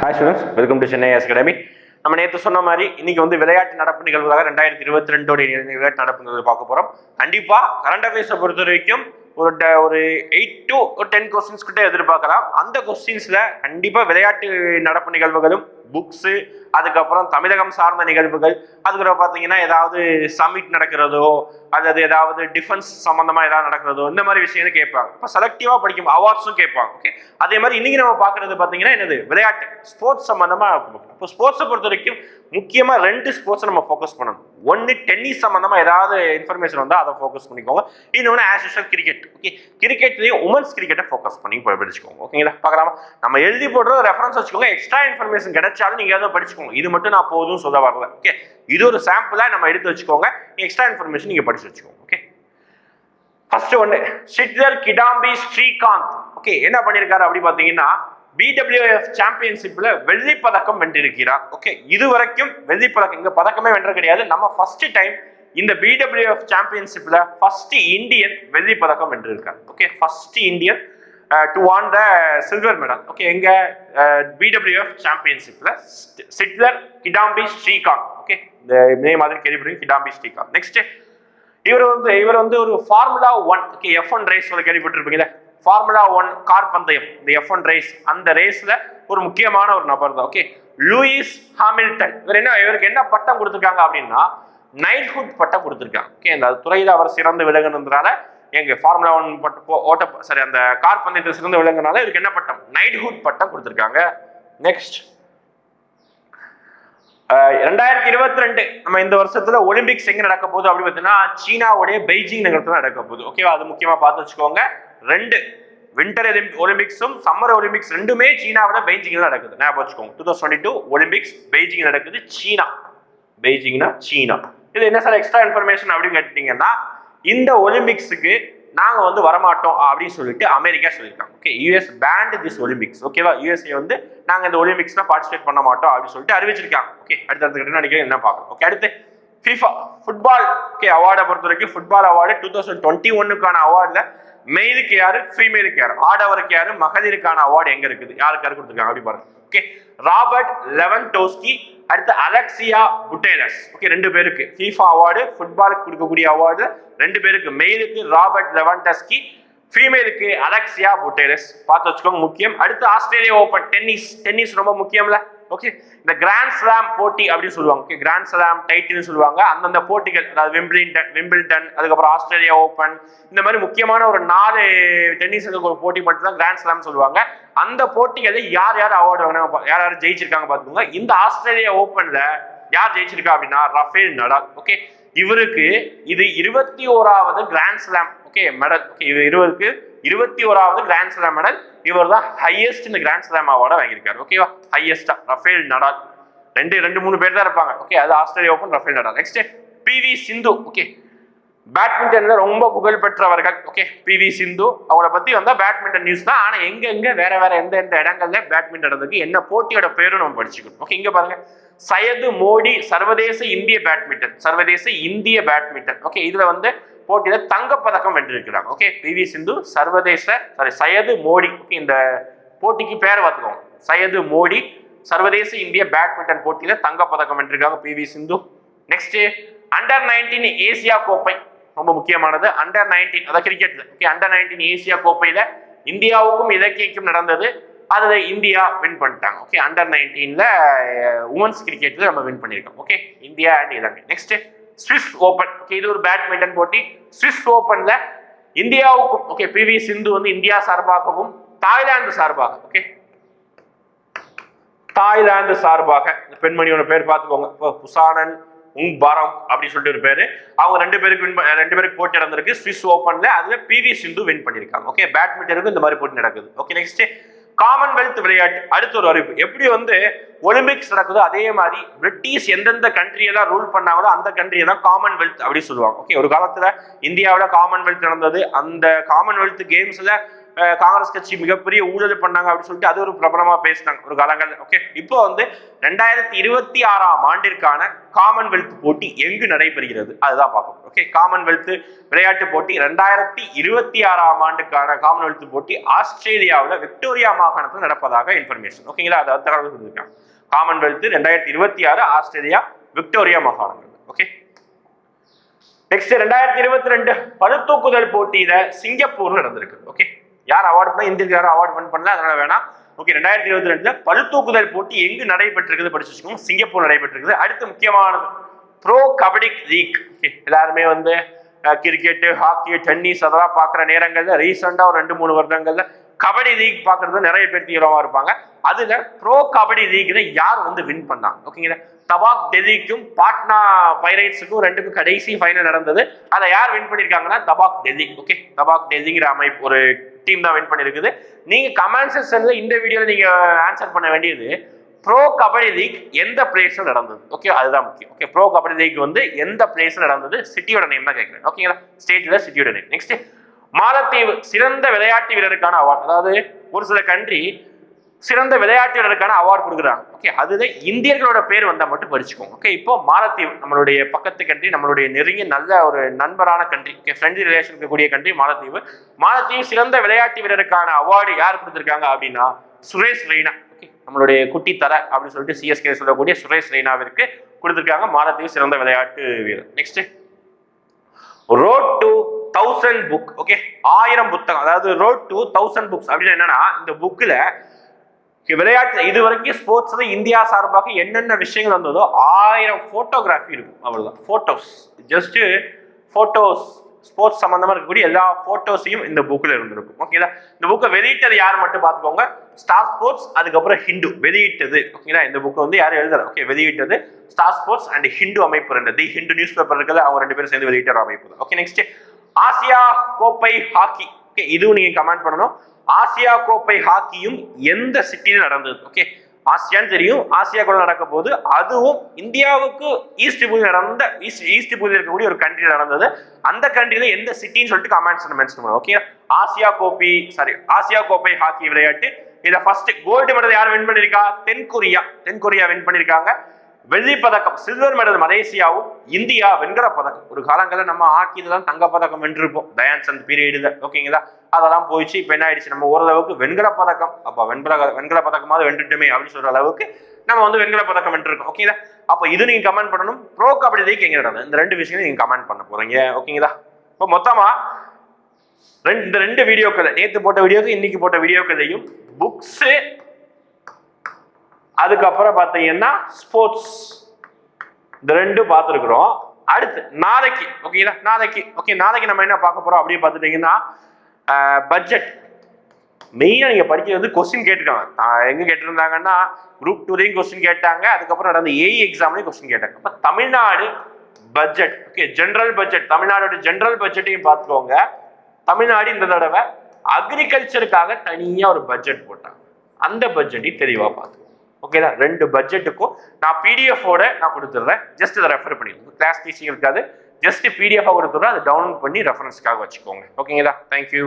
Hi students welcome to Chennai academy நம்ம நேற்று சொன்ன மாதிரி இன்னைக்கு வந்து விளையாட்டு நடப்பு நிகழ்வுகளாக ரெண்டாயிரத்தி இருபத்தி ரெண்டோடைய விளையாட்டு நடப்பு நிகழ்வு பார்க்க போறோம். கண்டிப்பா கரண்ட் அஃபேர்ஸை பொறுத்த வரைக்கும் ஒரு ட- ஒரு எயிட் டு டென் கொஸ்டின்ஸ் கிட்ட எதிர்பார்க்கலாம். அந்த கொஸ்டின்ஸ்ல கண்டிப்பா விளையாட்டு நடப்பு நிகழ்வுகளும் புக்ஸு அதுக்கப்புறம் தமிழகம் சார்ந்த நிகழ்வுகள். அதுக்கப்புறம் பார்த்தீங்கன்னா ஏதாவது சமிட் நடக்கிறதோ அல்லது ஏதாவது டிஃபென்ஸ் சம்மந்தமாக ஏதாவது நடக்கிறதோ இந்த மாதிரி விஷயங்கள் கேட்பாங்க. இப்போ செலக்டிவாக படிக்கும் அவார்ட்ஸும் கேட்பாங்க ஓகே அதே மாதிரி இன்னைக்கு நம்ம பார்க்குறது பார்த்தீங்கன்னா என்னது? விளையாட்டு. ஸ்போர்ட்ஸ் சம்மந்தமாக இப்போ ஸ்போர்ட்ஸை பொறுத்த வரைக்கும் முக்கியமாக ரெண்டு ஸ்போர்ட்ஸை நம்ம ஃபோக்கஸ் பண்ணணும். ஒன்று டென்னிஸ் சம்மந்தமாக ஏதாவது இன்ஃபர்மேஷன் வந்தால் அதை ஃபோக்கஸ் பண்ணிக்கோங்க. இன்னொன்று ஆஸ் யூஷுவல் கிரிக்கெட் ஓகே கிரிக்கெட்லேயும் உமன்ஸ் கிரிக்கெட்டை ஃபோக்கஸ் பண்ணி போய் படிச்சுக்கோங்க ஓகேங்களா பார்க்கலாமா? நம்ம எழுதி போடுற ரெஃபரன்ஸ் வச்சுக்கோங்க. எக்ஸ்ட்ரா இன்ஃபர்மேஷன் கிடைச்சாலும் நீங்கள் ஏதாவது வச்சுக்கோங்க. இது மட்டும் நான் போதும் சொல்ல வரல. ஓகே இது ஒரு சாம்பிளா நம்ம எடுத்து வச்சுக்கோங்க. எக்ஸ்ட்ரா இன்ஃபர்மேஷன் நீங்க படிச்சு வச்சுக்கோங்க. ஓகே ஃபர்ஸ்ட் ஒன்று சிட்லர் கிடாம்பி ஸ்ரீகாந்த் ஓகே என்ன பண்ணியிருக்காரு அப்படி பார்த்தீங்கன்னா பிடபிள்யூஎஃப் சாம்பியன்ஷிப்ல வெள்ளி பதக்கம் வென்றிருக்கிறார் ஓகே இது வரைக்கும் வெள்ளி பதக்கம் இங்க பதக்கமே வென்ற கிடையாது. நம்ம ஃபர்ஸ்ட் டைம் இந்த பிடபிள்யூஎஃப் சாம்பியன்ஷிப்ல ஃபர்ஸ்ட் இந்தியன் வெள்ளி பதக்கம் வென்றிருக்கார். Okay first Indian to won the silver medal okay எங்க பிடபிள்யூஎஃப் சாம்பியன்ஷிப்ல சிட்லர் கிடாம்பி ஸ்ரீகாந்த் ஓகே இந்த இதே மாதிரி கேள்விப்படுங்க கிடாம்பி ஸ்ரீகாந்த் நெக்ஸ்ட் இவர் வந்து இவர் வந்து ஒரு formula one okay F one race வந்து கேள்விப்பட்டிருப்பீங்களே ஃபார்முலா ஒன் கார் பந்தயம் இந்த எஃப் ஒன் ரேஸ் அந்த ரேஸ்ல ஒரு முக்கியமான ஒரு நபர் தான் ஓகே லூயிஸ் ஹாமில்டன் இவர் என்ன இவருக்கு என்ன பட்டம் கொடுத்துருக்காங்க அப்படின்னா நைட்ஹுட் பட்டம் கொடுத்துருக்காங்க ஓகே அந்த துறையில அவர் சிறந்து விலகுனதுனால எங்க ஃபார்முலா ஒன் பட்ட ஓட்ட சாரி அந்த கார் பந்தயத்தில் சிறந்து விலங்குனால இதுக்கு என்ன பட்டம்? நைட்ஹுட் பட்டம் கொடுத்துருக்காங்க. நெக்ஸ்ட் ரெண்டாயிரத்தி இருபத்தி ரெண்டு நம்ம இந்த வருஷத்துல ஒலிம்பிக்ஸ் எங்க நடக்க போகுது அப்படி பார்த்தீங்கன்னா சீனாவுடைய பெய்ஜிங் நகரத்துல நடக்க போகுது. ஓகேவா அது முக்கியமா பார்த்து வச்சுக்கோங்க. ரெண்டு வின்டர் ஒலிம்பிக்ஸும் சம்மர் ஒலிம்பிக்ஸ் ரெண்டுமே சீனாவோட பெய்ஜிங்ல நடக்குது. ஞாபகம் வச்சுக்கோங்க. Two thousand twenty two Olympics Beijing நடக்குது. சீனா. பெய்ஜிங்னா சீனா. இது என்ன சார் எக்ஸ்ட்ரா இன்ஃபர்மேஷன் அப்படின்னு கேட்டீங்கன்னா இந்த ஒலிம்பிக்ஸுக்கு நாங்கள் வந்து வரமாட்டோம் அப்படின்னு சொல்லிட்டு அமெரிக்கா சொல்லியிருக்காங்க. Okay US banned this Olympics ஓகேவா யூஎஸ்ஏ வந்து நாங்கள் இந்த ஒலிம்பிக்ஸ்ல பார்ட்டிசிபேட் பண்ண மாட்டோம் அப்படின்னு சொல்லிட்டு அறிவிச்சிருக்காங்க. ஓகே அடுத்த கிட்ட நினைக்கிறேன் என்ன பார்க்கலாம். ஓகே அடுத்து ஃபிஃபா ஃபுட்பால் ஓகே அவார்டை பொறுத்த வரைக்கும் football award two thousand twenty ஒன்னுக்கான அவார்டில் மெயிலுக்கு யாரு ஃபீமேலுக்கு யாரு? ஆடவருக்கு யாரு மகளிருக்கான அவார்டு எங்க இருக்குது? யாருக்கு யாரு கொடுத்துருக்காங்க? அப்படி பாருங்க. ஓகே ராபர்ட் லெவன் டோஸ்கி அடுத்து அலெக்சியா புட்டேரஸ். ஓகே ரெண்டு பேருக்கு. ஃபீஃபா அவார்டு ஃபுட்பாலுக்கு கொடுக்கக்கூடிய அவார்டு ரெண்டு பேருக்கு. மெயிலுக்கு ராபர்ட் லெவன்டஸ்கி ஃபீமேலுக்கு அலெக்சியா புட்டேரஸ். பார்த்து வச்சுக்கோங்க முக்கியம். அடுத்து ஆஸ்திரேலியா ஓப்பன் டென்னிஸ் டென்னிஸ் ரொம்ப முக்கியம்ல. ஓகே இந்த கிராண்ட் ஸ்லாம் போட்டி அப்படின்னு சொல்லுவாங்க. ஓகே கிராண்ட் ஸ்லாம் டைட்டில்னு சொல்லுவாங்க. அந்தந்த போட்டிகள் அதாவது விம்பிள்டன் விம்பிள்டன் அதுக்கப்புறம் ஆஸ்திரேலியா ஓப்பன் இந்த மாதிரி முக்கியமான ஒரு நாலு டென்னிஸ் ஒரு போட்டி மட்டும் தான் கிராண்ட் ஸ்லாம் சொல்லுவாங்க. அந்த போட்டிகளை யார் யார் அவார்டு வாங்கினாங்க யார் யார் ஜெயிச்சிருக்காங்க பார்த்துக்கோங்க. இந்த ஆஸ்திரேலியா ஓப்பன்ல யார் ஜெயிச்சிருக்கா அப்படின்னா ரஃபேல் நடால் ஓகே இவருக்கு இது இருபத்தி ஓராவது grand slam okay medal okay இது இருவருக்கு இருபத்தி ஓராவது கிராண்ட் ஸ்லாம் மெடல் இவர் தான் ஹையஸ்ட் இந்த கிராண்ட் ஸ்லாம் அவார்டை வாங்கியிருக்காரு. ஓகேவா ஹையஸ்டா ரஃபேல் நடால். ரெண்டு ரெண்டு மூணு பேர் தான் இருப்பாங்க. ஓகே அது Australia open Rafael Nadal. Next PV Sindhu. Okay பேட்மிண்டன்ல ரொம்ப புகழ் பெற்றவர்கள். Okay PV Sindhu. அவங்கள பத்தி வந்தா பேட்மிண்டன் நியூஸ் தான். ஆனா எங்க எங்க வேற வேற எந்த எந்த இடங்கள்ல பேட்மிண்டன் நடந்ததுக்கு என்ன போட்டியோட பேரும் நம்ம படிச்சுக்கணும் ஓகே இங்க பாருங்க. சையது மோடி சர்வதேச இந்திய பேட்மிண்டன் சர்வதேச இந்திய பேட்மிண்டன் ஓகே இதுல வந்து போட்டியில் தங்கப்பதக்கம் வென்றிருக்கிறாங்க. ஓகே பிவி சிந்து சர்வதேச சாரி சையது மோடி. ஓகே இந்த போட்டிக்கு பேரை பார்த்துக்கோங்க. சையது மோடி சர்வதேச இந்திய பேட்மிண்டன் போட்டியில் தங்கப்பதக்கம் வென்றிருக்காங்க PV Sindhu. Next under nineteen Asia கோப்பை. ரொம்ப முக்கியமானது. அண்டர் நைன்டீன் அதாவது cricket okay under nineteen Asia கோப்பையில் இந்தியாவுக்கும் இலக்கியக்கும் நடந்தது. அதில் இந்தியா வின் பண்ணிட்டாங்க. ஓகே அண்டர் நைன்டீனில் உமன்ஸ் கிரிக்கெட்டில் நம்ம வின் பண்ணியிருக்கோம். ஓகே இந்தியா அண்ட் இலங்கை. நெக்ஸ்ட்டு ஸ்விஸ் ஓபன் ஓகே இது ஒரு பேட்மிண்டன் போட்டி. ஸ்விஸ் ஓபன்ல இந்தியாவுக்கும் ஓகே பி வி சிந்து வந்து இந்தியா சார்பாகவும் தாய்லாந்து சார்பாக ஓகே தாய்லாந்து சார்பாக இந்த பெண்மணியோட பேர் பார்த்துக்கோங்க. இப்போ புசானன் உங் பாரம் அப்படின்னு சொல்லிட்டு ஒரு பேரு. அவங்க ரெண்டு பேருக்கு வின் ரெண்டு பேருக்கு போட்டி நடந்திருக்கு. ஸ்விஸ் ஓப்பன்ல அதுல பி வி சிந்து வின் பண்ணியிருக்காங்க ஓகே பேட்மிண்டனுக்கு இந்த மாதிரி போட்டி நடக்குது ஓகே நெக்ஸ்ட் காமன்வெல்த் விளையாட்டு. அடுத்த ஒரு அறிவிப்பு. எப்படி வந்து ஒலிம்பிக்ஸ் நடக்குதோ அதே மாதிரி பிரிட்டிஷ் எந்தெந்த கண்ட்ரியெல்லாம் ரூல் பண்ணாங்களோ அந்த கண்ட்ரியை தான் காமன்வெல்த் அப்படின்னு சொல்லுவாங்க. ஓகே ஒரு காலத்துல இந்தியாவில் காமன்வெல்த் நடந்தது. அந்த காமன்வெல்த் கேம்ஸ்ல காங்கிரஸ் கட்சி மிகப்பெரிய ஊழல் பண்ணாங்க அப்படின்னு சொல்லிட்டு அது ஒரு பிரபலமா பேசினாங்க ஒரு காலங்கள். ஓகே இப்போ வந்து ரெண்டாயிரத்தி இருபத்தி ஆறாம் ஆண்டிற்கான காமன்வெல்த் போட்டி எங்கு நடைபெறுகிறது? அதுதான் பார்க்கணும் ஓகே காமன்வெல்த் விளையாட்டு போட்டி ரெண்டாயிரத்தி இருபத்தி ஆறாம் ஆண்டுக்கான காமன்வெல்த் போட்டி ஆஸ்திரேலியாவில் விக்டோரியா மாகாணத்தில் நடப்பதாக இன்ஃபர்மேஷன் ஓகேங்களா அதை தகவல் கொடுத்துருக்காங்க காமன்வெல்த் ரெண்டாயிரத்தி இருபத்தி ஆறு ஆஸ்திரேலியா விக்டோரியா மாகாணங்கள். ஓகே நெக்ஸ்ட் ரெண்டாயிரத்தி இருபத்தி ரெண்டு பழுத்தூக்குதல் போட்டியில சிங்கப்பூர் நடந்திருக்கு. ஓகே யார் அவார்டு பண்ணா இந்தியர்கள் யாரும் அவார்டு வின் பண்ணல? அதனால வேணாம். ஓகே ரெண்டாயிரத்தி இருபத்தி ரெண்டுல பழுத்தூக்குதல் போட்டி எங்கு நடைபெற்றிருக்குது படிச்சு வச்சுக்கோங்க. சிங்கப்பூர் நடைபெற்றிருக்குது. அடுத்து முக்கியமானது ப்ரோ கபடி லீக் எல்லாருமே வந்து கிரிக்கெட்டு ஹாக்கி டென்னிஸ் அதெல்லாம் பார்க்குற நேரங்களில் ரீசெண்டாக ஒரு ரெண்டு மூணு வருடங்களில் கபடி லீக் பார்க்கறது நிறைய பேர் தீவிரமாக இருப்பாங்க. அதில் ப்ரோ கபடி லீக்ல யார் வந்து வின் பண்ணாங்க ஓகேங்களா தபாக் டெல்லிக்கும் பாட்னா பைரைட்ஸுக்கும் ரெண்டுக்கும் கடைசி ஃபைனல் நடந்தது. அதை யார் வின் பண்ணியிருக்காங்கன்னா தபாக் டெல்லி. ஓகே தபாக் டெல்லிங்கிற அமைப்பு ஒரு டீம் தான் வின் பண்ணியிருக்குது நீங்கள் கமெண்ட் செக்ஷனில் இந்த வீடியோவில் நீங்கள் ஆன்சர் பண்ண வேண்டியது ப்ரோ கபடி லீக் எந்த பிளேஸில் நடந்தது? ஓகே அதுதான் முக்கியம். ஓகே ப்ரோ கபடி லீக் வந்து எந்த பிளேஸில் நடந்தது? சிட்டியோட நேம் தான் கேட்குறேன். ஓகேங்களா ஸ்டேட்டில் சிட்டியோட நேம் நெக்ஸ்ட் மாலத்தீவு சிறந்த விளையாட்டு வீரருக்கான அவார்டு அதாவது ஒரு சில கண்ட்ரி சிறந்த விளையாட்டு வீரருக்கான அவார்டு கொடுக்குறாங்க. ஓகே அதுதான் இந்தியர்களோட பேர் வந்தால் மட்டும் படிச்சுக்கோங்க. ஓகே இப்போ மாலத்தீவு நம்மளுடைய பக்கத்து கண்ட்ரி நம்மளுடைய நெருங்கிய நல்ல ஒரு நண்பரான கண்ட்ரி ஓகே ஃப்ரெண்ட்லி ரிலேஷன் இருக்கக்கூடிய கண்ட்ரி மாலத்தீவு. மாலத்தீவு சிறந்த விளையாட்டு வீரருக்கான அவார்டு யார் கொடுத்துருக்காங்க அப்படின்னா சுரேஷ் ரெய்னா. ஓகே நம்மளுடைய குட்டி தர அப்படின்னு சொல்லிட்டு சிஎஸ்கே சொல்லக்கூடிய சுரேஷ் ரெய்னாவிற்கு கொடுத்துருக்காங்க மாலத்தீவு சிறந்த விளையாட்டு வீரர். Next road to thousand book okay ஆயிரம் புத்தகம் அதாவது ரோட் டு தௌசண்ட் புக்ஸ் அப்படின்னு என்னன்னா இந்த புக்கில் விளையாட்டு இது வரைக்கும் ஸ்போர்ட்ஸ்ல இந்தியா சார்பாக என்னென்ன விஷயங்கள் வந்ததோ ஆயிரம் ஃபோட்டோகிராஃபி இருக்கும். அவ்வளோதான் ஃபோட்டோஸ் ஜஸ்ட்டு ஃபோட்டோஸ் ஸ்போர்ட்ஸ் சம்மந்தமாக இருக்கக்கூடிய எல்லா ஃபோட்டோஸையும் இந்த புக்கில் இருந்திருக்கும். ஓகேங்களா இந்த புக்கை வெளியிட்டது யார் மட்டும் பார்த்துக்கோங்க. ஸ்டார் ஸ்போர்ட்ஸ் அதுக்கப்புறம் ஹிந்து வெளியிட்டது. ஓகேங்களா இந்த புக்கை வந்து யாரும் எழுதல? ஓகே வெளியிட்டது ஸ்டார் ஸ்போர்ட்ஸ் அண்ட் ஹிந்து அமைப்பு ரெண்டு. தி ஹிந்து நியூஸ் பேப்பர் இருக்குது அவங்க ரெண்டு பேரும் சேர்ந்து வெளியிட்டார் அமைப்பு தான். ஓகே நெக்ஸ்ட் ஆசியா கோப்பை ஹாக்கி. ஓகே இதுவும் நீங்க கமெண்ட் பண்ணணும். ஆசியா கோப்பை ஹாக்கியும் எந்த சிட்டியில் நடந்தது? ஓகே ஆசியான்னு தெரியும். ஆசியாக்குள்ள நடக்க போது அதுவும் இந்தியாவுக்கு ஈஸ்ட் பூஜை நடந்த ஈஸ்ட் ஈஸ்ட் பூஜை இருக்கக்கூடிய ஒரு கண்ட்ரி நடந்தது. அந்த கண்ட்ரியில எந்த சிட்டின்னு சொல்லிட்டு கமெண்ட்ஸ் மென்ஷன் பண்ணுவோம் ஓகே ஆசியா கோப்பை சாரி ஆசியா கோப்பை ஹாக்கி விளையாட்டு. இதை ஃபர்ஸ்ட் கோல்டு மெடல் யார் வின் பண்ணிருக்கா? தென்கொரியா தென்கொரியா வின் பண்ணிருக்காங்க. வெள்ளி பதக்கம் சில்வர் மெடல் மலேசியாவும் இந்தியா வெண்கல பதக்கம். ஒரு காலங்களில் நம்ம ஹாக்கில தான் தங்க பதக்கம் வென்றிருப்போம். தயான் சந்த் பீரியடில் ஓகேங்களா அதெல்லாம் போயிடுச்சு இப்போ என்ன ஆயிடுச்சு? நம்ம ஓரளவுக்கு வெண்கல பதக்கம் அப்போ வெண்கல வெண்கல பதக்கமாவது வென்றுட்டுமே அப்படின்னு சொல்ற அளவுக்கு நம்ம வந்து வெண்கல பதக்கம் வென்றிருக்கோம் ஓகேங்களா அப்போ இது நீங்க கமெண்ட் பண்ணணும். ப்ரோ கபடி லீக் எங்க நடந்தது இந்த ரெண்டு விஷயம் நீங்க கமெண்ட் பண்ண போறீங்க ஓகேங்களா இப்போ மொத்தமா ரெண்டு இந்த ரெண்டு வீடியோக்கள் நேற்று போட்ட வீடியோக்கு இன்னைக்கு போட்ட வீடியோக்களையும் புக்ஸு அதுக்கப்புறம் பார்த்தீங்கன்னா ஸ்போர்ட்ஸ் இந்த ரெண்டும் பார்த்துருக்குறோம். அடுத்து நாளைக்கு ஓகேங்களா நாளைக்கு ஓகே நாளைக்கு நம்ம என்ன பார்க்க போறோம் அப்படின்னு பார்த்துட்டீங்கன்னா பட்ஜெட் மெயினாக நீங்கள் படிக்கிறது வந்து கொஸ்டின் கேட்டுருக்காங்க எங்கே கேட்டிருந்தாங்கன்னா குரூப் டூலையும் கொஸ்டின் கேட்டாங்க. அதுக்கப்புறம் நடந்த ஏஇ எக்ஸாம்லையும் கொஸ்டின் கேட்டாங்க. அப்போ Tamil Nadu budget okay general budget தமிழ்நாடோட general பட்ஜெட்டையும் பார்த்துக்கோங்க. தமிழ்நாடு இந்த தடவை அக்ரிகல்ச்சருக்காக தனியாக ஒரு பட்ஜெட் போட்டாங்க. அந்த பட்ஜெட்டையும் தெளிவாக பார்த்துக்கோங்க. ஓகேதா ரெண்டு பட்ஜெட்டுக்கும் நான் பிடிஎஃபோட நான் கொடுத்துட்றேன். ஜஸ்ட் இதை ரெஃபர் பண்ணிடுங்க கிளாஸ் டீச்சிங் இருக்காது. ஜஸ்ட் பிடிஎஃபாக கொடுத்துட்றேன். அதை டவுன்லோட் பண்ணி ரெஃபரன்ஸ்க்காக வச்சுக்கோங்க. ஓகேங்களா தேங்க்யூ